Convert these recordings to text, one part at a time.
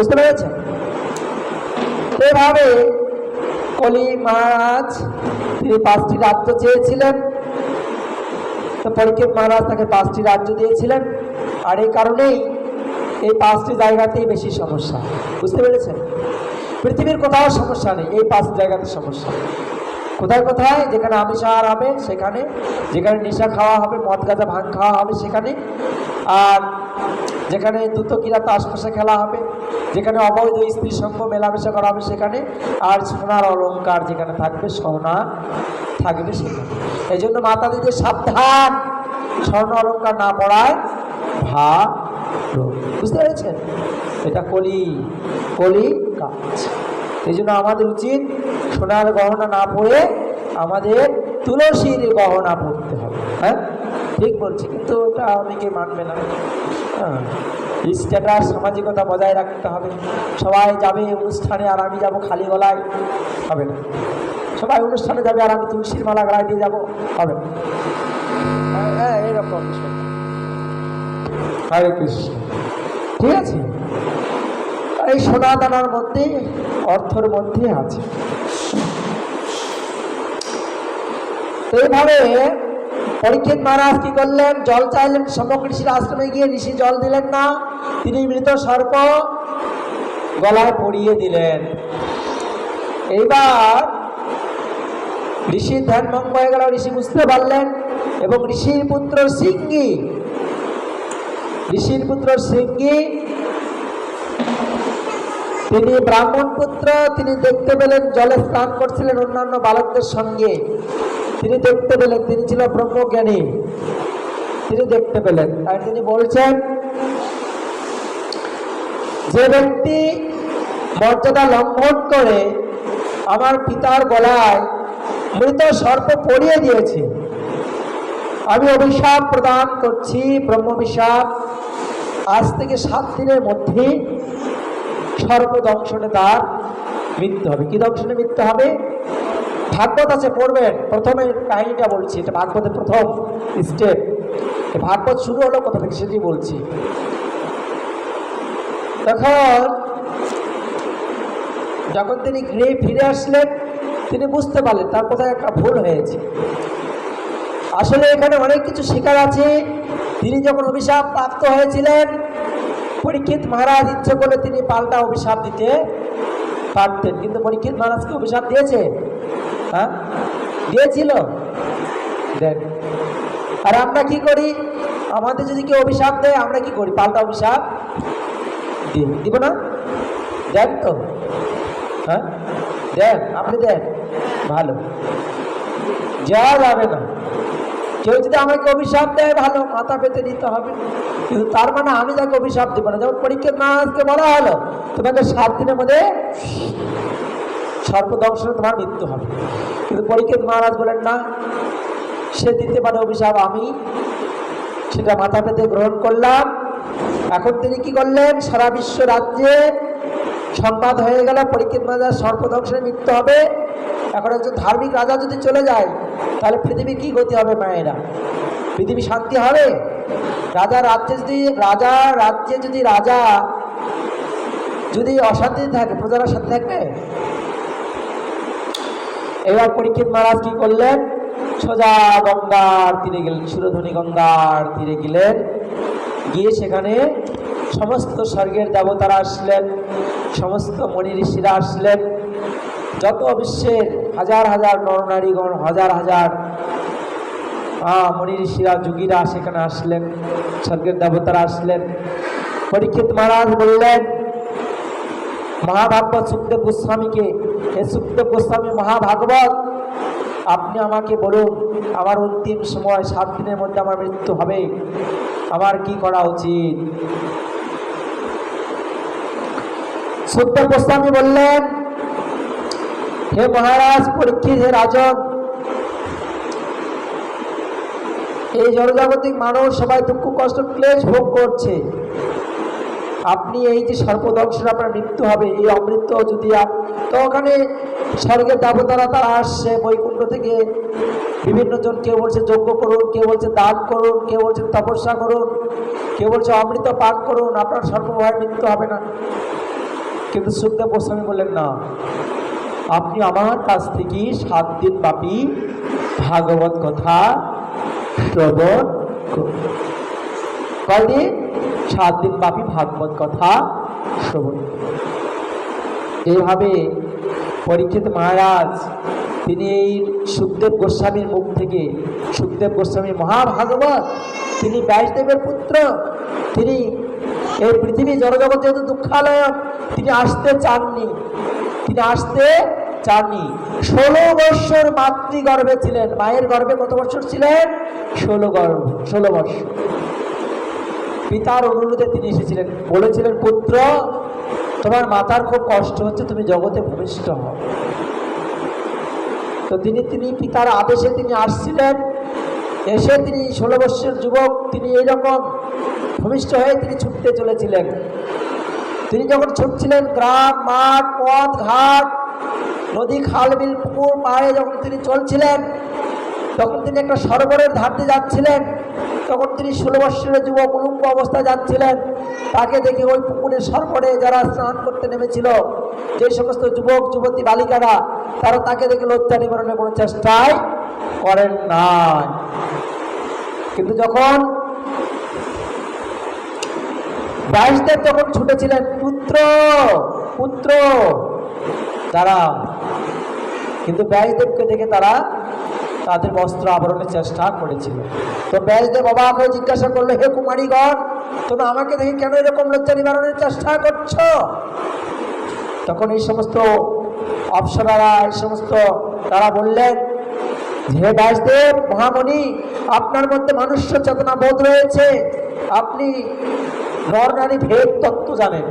বুঝতে পেরেছেন? এভাবে কলি মহারাজ তিনি পাঁচটি রাজ্য চেয়েছিলেন। তো পরীক্ষিত মহারাজ তাকে পাঁচটি রাজ্য দিয়েছিলেন। আর এই কারণেই এই পাঁচটি জায়গাতেই বেশি সমস্যা। বুঝতে পেরেছেন? পৃথিবীর কোথাও সমস্যা নেই, এই পাঁচ জায়গাতে সমস্যা। কোথায় কোথায়? যেখানে আমিষ আহার হবে, সেখানে। যেখানে নেশা খাওয়া হবে, মদ গাঁজা ভাঙ খাওয়া হবে, সেখানে। আর যেখানে দ্রুত কিরাত আশপাশে খেলা হবে, যেখানে অবৈধ স্ত্রী সঙ্গ মেলামেশা করা হবে সেখানে, আর সোনার অলংকার যেখানে থাকবে, সোনা থাকবে সেখানে। এই জন্য মাতা দিদি সাবধান, স্বর্ণ অলংকার না পড়ায় ভা বুঝতে পেরেছেন? এটা কলি কলি কাজ। এই জন্য আমাদের উচিত সোনার গহনা না পড়ে আমাদের তুলসীর গহনা পড়তে হবে হ্যাঁ? ঠিক বলছি, কিন্তু ওটা অনেকে মানবে না। স্ট্যাটাস সামাজিকতা বজায় রাখতে হবে। সবাই যাবে অনুষ্ঠানে আর আমি যাব খালি গলায়। হবে না। সবাই অনুষ্ঠানে যাবে আর আমি তুলসীর মালা গলায় দিয়ে যাব। হবে না। হ্যাঁ, হ্যাঁ বিষয়। হরে কৃষ্ণ। ঠিক আছে? এই সোনা দানার মধ্যে অর্থের মধ্যে আছে। এইভাবে পরীক্ষিত মহারাজ কি করলেন? জল চাইলেন সমগ্র ঋষির আশ্রমে গিয়ে ঋষি জল দিলেন না। তিনি মৃত সর্প গলায় পরিয়ে দিলেন। এইবার ঋষির ধ্যান ভঙ্গ হয়ে গেল, ঋষি বুঝতে পারলেন এবং ঋষির পুত্র সিঙ্গি ঋষির পুত্র সিঙ্গি তিনি ব্রাহ্মণ পুত্র, তিনি দেখতে পেলেন, জলে স্নান করছিলেন অন্যান্য বালকদের সঙ্গে। তিনি দেখতে পেলেন, তিনি ছিল ব্রহ্মজ্ঞানী। তিনি দেখতে পেলেন, তাই তিনি বলছেন, যে ব্যক্তি মর্যাদা লঙ্ঘন করে আমার পিতার গলায় মৃত সর্প পড়িয়ে দিয়েছে, আমি অভিশাপ প্রদান করছি ব্রহ্মভিশাপ আজ থেকে সাত দিনের মধ্যে সর্প দংশনে তার মৃত্যু হবে। কি দংশনে মৃত্যু হবে? ভাগবত আছে, পড়বেন। প্রথমে কাহিনীটা বলছি, এটা ভাগবতের প্রথম স্টেপ ভাগবত শুরু হলো কোথা থেকে সেটি বলছি। তখন যখন তিনি গৃহে ফিরে আসলেন, তিনি বুঝতে পারলেন তার কোথায় একটা ভুল হয়েছে। আসলে এখানে অনেক কিছু শেখার আছে। তিনি যখন অভিশাপ প্রাপ্ত হয়েছিলেন পরীক্ষিত মহারাজ ইচ্ছে করলে তিনি পাল্টা অভিশাপ দিতে পারতেন। কিন্তু পরীক্ষিত মহারাজকে অভিশাপ দিয়েছে? হ্যাঁ? দিয়েছিল? দেন আর আমরা কি করি? আমাদের যদি কেউ অভিশাপ দেয়, আমরা কি করি? পাল্টা অভিশাপ দিই। দিব না? দেন তো। হ্যাঁ? দেন আপনি দেন ভালো। যাওয়া যাবে না। কেউ যদি আমাকে অভিশাপ দেয়, ভালো, মাথা পেতে নিতে হবে। কিন্তু তার মানে আমি তাকে অভিশাপ দেবো না। যেমন পরীক্ষিত মহারাজকে বলা হলো, তোমাকে সাত দিনের মধ্যে সর্বদংশনে তোমার মৃত্যু হবে। কিন্তু পরীক্ষিত মহারাজ বলেন, না, সে দিতে পারে অভিশাপ আমি। সেটা মাথা পেতে গ্রহণ করলাম। এখন তিনি কি করলেন? সারা বিশ্ব রাজ্যে সংবাদ হয়ে গেল, পরীক্ষিত মহারাজ সর্বদংশনে মৃত্যু হবে। এখন একজন ধার্মিক রাজা যদি চলে যায়, তাহলে পৃথিবী কি গতি হবে মায়েরা? পৃথিবী শান্তি হবে? রাজা রাজ্যে যদি, রাজা রাজ্যে যদি রাজা যদি অশান্তি থাকে, প্রজারা শান্তি থাকবে? এবার পরীক্ষিত মহারাজ কি করলেন? সোজা গঙ্গার তীরে গেলেন সুরধনী গঙ্গার তীরে গেলেন। গিয়ে সেখানে সমস্ত স্বর্গের দেবতারা আসলেন, সমস্ত মণি ঋষিরা আসলেন। যত বিশ্বের হাজার হাজার নরনারীগণ হাজার হাজার মণি ঋষিরা, যোগীরা সেখানে আসলেন, স্বর্গের দেবতারা আসলেন। পরীক্ষিত মহারাজ বললেন, মহাভাগবত সুখদেব গোস্বামীকে, হে সুখদেব গোস্বামী মহাভাগবত, আপনি আমাকে বলুন, আমার অন্তিম সময় সাত দিনের মধ্যে আমার মৃত্যু হবে। আমার কি করা উচিত? সুখদেব গোস্বামী বললেন হে মহারাজ, পরীক্ষিত হে রাজন এই জনজাগতিক মানুষ সবাই দুঃখ, কষ্ট, ক্লেশ ভোগ করছে। আপনি এই যে সর্পদংশের আপনার মৃত্যু হবে, এই অমৃত যদি তো ওখানে স্বর্গের দেবতারা তারা আসছে, বৈকুণ্ঠ থেকে বিভিন্ন জন, কেউ বলছে যজ্ঞ করুন, কেউ বলছে দান করুন, কেউ বলছে তপস্যা করুন, কেউ বলছে অমৃত পান করুন, আপনার সর্বভয় মৃত্যু হবে না। কিন্তু সুখদেব গোস্বামী বললেন, না। আপনি আমার কাছ থেকে সাত দিন ব্যাপী ভাগবত কথা শ্রবণ করুন কয়দিন সাত দিন ব্যাপী ভাগবত কথা শ্রবণ। এইভাবে পরীক্ষিত মহারাজ, তিনি এই সুখদেব গোস্বামীর মুখ থেকে, সুখদেব গোস্বামী মহাভাগবত, তিনি ব্যাসদেবের পুত্র, তিনি এই পৃথিবী জড়জগৎ যেহেতু দুঃখালয়, তিনি আসতে চাননি, তিনি আসতে চাননি। ষোলো বৎসর মাতৃগর্ভে ছিলেন। মায়ের গর্ভে কত বছর ছিলেন? ষোলো গর্ভ, ষোলো বৎসর। পিতার অনুরোধে তিনি এসেছিলেন। বলেছিলেন, পুত্র, তোমার মাতার খুব কষ্ট হচ্ছে, তুমি জগতে ভূমিষ্ঠ হও। তো তিনি তিনি পিতার আদেশে তিনি আসছিলেন। এসে তিনি, ষোলো বৎসর যুবক, তিনি এইরকম ভূমিষ্ঠ হয়ে তিনি ছুটতে চলেছিলেন। তিনি যখন ছুটছিলেন, গ্রাম, মাঠ, পথ, ঘাট নদী খাল বিল পুকুর পাড়ে যখন তিনি চলছিলেন, তখন তিনি একটা সরোবরের ধার দিয়ে যাচ্ছিলেন। তখন তিনি ষোলো বৎসরের যুবক উলুম্ব অবস্থায় যাচ্ছিলেন। তাকে দেখে ওই পুকুরের সরপরে যারা স্নান করতে নেমেছিল, যে সমস্ত যুবক, যুবতী, বালিকারা, তারা তাকে দেখে লজ্জা নিবারণের কোনো চেষ্টাই করেন নাই। কিন্তু যখন ব্যাসদেব যখন ছুটেছিলেন, পুত্র পুত্র তারা কিন্তু ব্যাসদেবকে দেখে তারা তাদের বস্ত্র আবরণের চেষ্টা করেছিল। তো ব্যাসদেব অবাক হয়ে জিজ্ঞাসা করল, হে কুমারীগণ, তোমরা আমাকে দেখে কেন এরকম লজ্জা নিবারণের চেষ্টা করছ? তখন এই সমস্ত অপসরারা, এই সমস্ত তারা বললেন হে ব্যাসদেব মহামণি, আপনার মধ্যে মনুষ্য চেতনা বোধ রয়েছে। আপনি নর নারী ভেদ তত্ত্ব জানেন,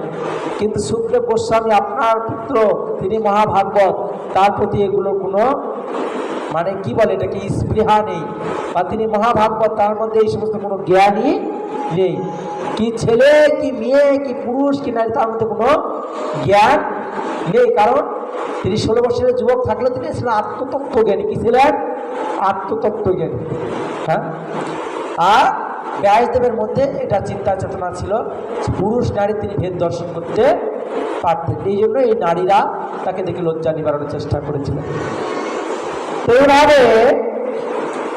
কিন্তু সুখদেব গোস্বামী আপনার পুত্র, তিনি মহাভাগবত, তার প্রতি এগুলো কোনো মানে কি বলে এটাকে, স্পৃহা নেই। বা তিনি মহাভাগবত, তার মধ্যে এই সমস্ত কোনো জ্ঞানই নেই। কি ছেলে, কি মেয়ে, কি পুরুষ, কি নারী, তার মধ্যে কোনো জ্ঞান নেই। কারণ তিনি ষোলো বছরের যুবক থাকলেও তিনি ছিলেন আত্মতত্ত্ব জ্ঞানী কি ছিলেন? আত্মতত্ত্ব জ্ঞান হ্যাঁ? আর ব্যাসদেবের মধ্যে এটা চিন্তা চেতনা ছিল পুরুষ নারী তিনি ভেদ দর্শন করতে পারতেন। এই জন্য এই নারীরা তাকে দেখে লজ্জা নিবারণের চেষ্টা করেছিলেন। এইভাবে